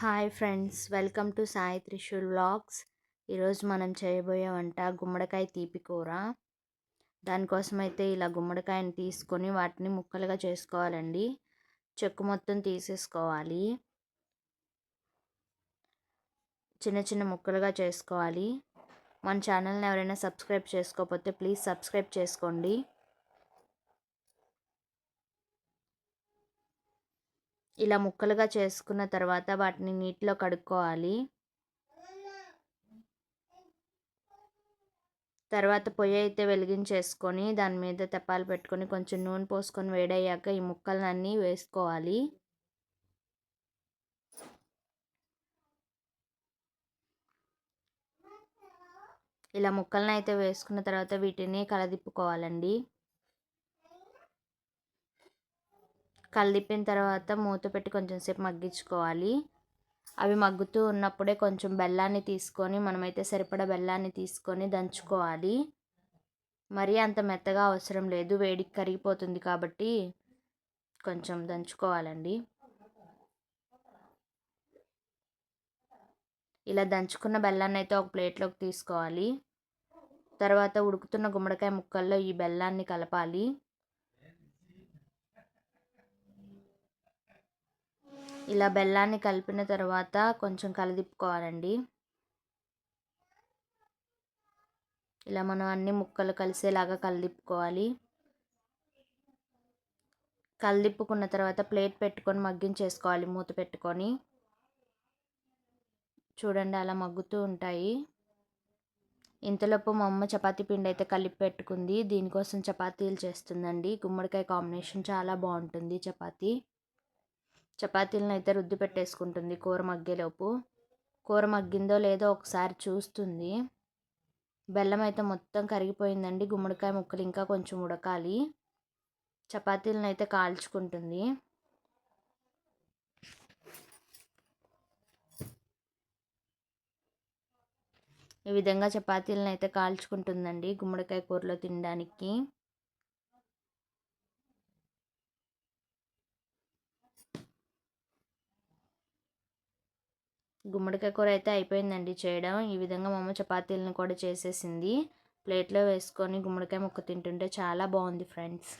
Hi friends welcome to Sai Trishul vlogs. ఈరోజు మనం చేయబోయే వంట గుమ్మడికాయ తీపి కూర. దానికోసం అయితే ఇలా గుమ్మడికాయని తీసుకొని వాటిని ముక్కలుగా చేసుకోవాలండి. చెక్కు మొత్తం తీసేసుకోవాలి. చిన్న చిన్న ముక్కలుగా చేసుకోవాలి. మన ఛానల్ని ఎవరైనా సబ్స్క్రైబ్ చేసుకోకపోతే ప్లీజ్ సబ్స్క్రైబ్ చేసుకోండి. ఇలా ముక్కలుగా చేసుకున్న తర్వాత వాటిని నీటిలో కడుక్కోవాలి. తర్వాత పొయ్యి అయితే వెలిగించేసుకొని దాని మీద తెప్పాలు పెట్టుకొని కొంచెం నూనె పోసుకొని వేడయ్యాక ఈ ముక్కలన్నీ వేసుకోవాలి. ఇలా ముక్కలను అయితే వేసుకున్న తర్వాత వీటిని కలదిప్పుకోవాలండి. కలిపిన తర్వాత మూత పెట్టి కొంచెం సేపు మగ్గించుకోవాలి. అవి మగ్గుతూ ఉన్నప్పుడే కొంచెం బెల్లాన్ని తీసుకొని మనమైతే సరిపడా బెల్లాన్ని తీసుకొని దంచుకోవాలి. మరీ అంత మెత్తగా అవసరం లేదు వేడికి కరిగిపోతుంది కాబట్టి కొంచెం దంచుకోవాలండి. ఇలా దంచుకున్న బెల్లాన్ని అయితే ఒక ప్లేట్లోకి తీసుకోవాలి. తర్వాత ఉడుకుతున్న గుమ్మడికాయ ముక్కల్లో ఈ బెల్లాన్ని కలపాలి. ఇలా బెల్లాన్ని కలిపిన తర్వాత కొంచెం కలదిప్పుకోవాలండి. ఇలా మనం అన్ని ముక్కలు కలిసేలాగా కలిదిప్పుకోవాలి. కలిదిప్పుకున్న తర్వాత ప్లేట్ పెట్టుకొని మగ్గించేసుకోవాలి మూత పెట్టుకొని. చూడండి అలా మగ్గుతూ ఉంటాయి. ఇంతలోపు మా అమ్మ చపాతీ పిండి అయితే కలిపి పెట్టుకుంది. దీనికోసం చపాతీలు చేస్తుందండి. గుమ్మడికాయ కాంబినేషన్ చాలా బాగుంటుంది చపాతీ. చపాతీలను అయితే రుద్ది పెట్టేసుకుంటుంది కూర మగ్గేలోపు. కూర మగ్గిందో లేదో ఒకసారి చూస్తుంది. బెల్లం అయితే మొత్తం కరిగిపోయిందండి. గుమ్మడికాయ ముక్కలు ఇంకా కొంచెం ఉడకాలి. చపాతీలను అయితే కాల్చుకుంటుంది. ఈ విధంగా చపాతీలను అయితే కాల్చుకుంటుందండి గుమ్మడికాయ కూరలో తినడానికి. గుమ్మడికాయ కూర అయితే అయిపోయిందండి చేయడం. ఈ విధంగా మా అమ్మ చపాతీలను కూడా చేసేసింది. ప్లేట్లో వేసుకొని గుమ్మడికాయ ముక్క తింటుంటే చాలా బాగుంది ఫ్రెండ్స్.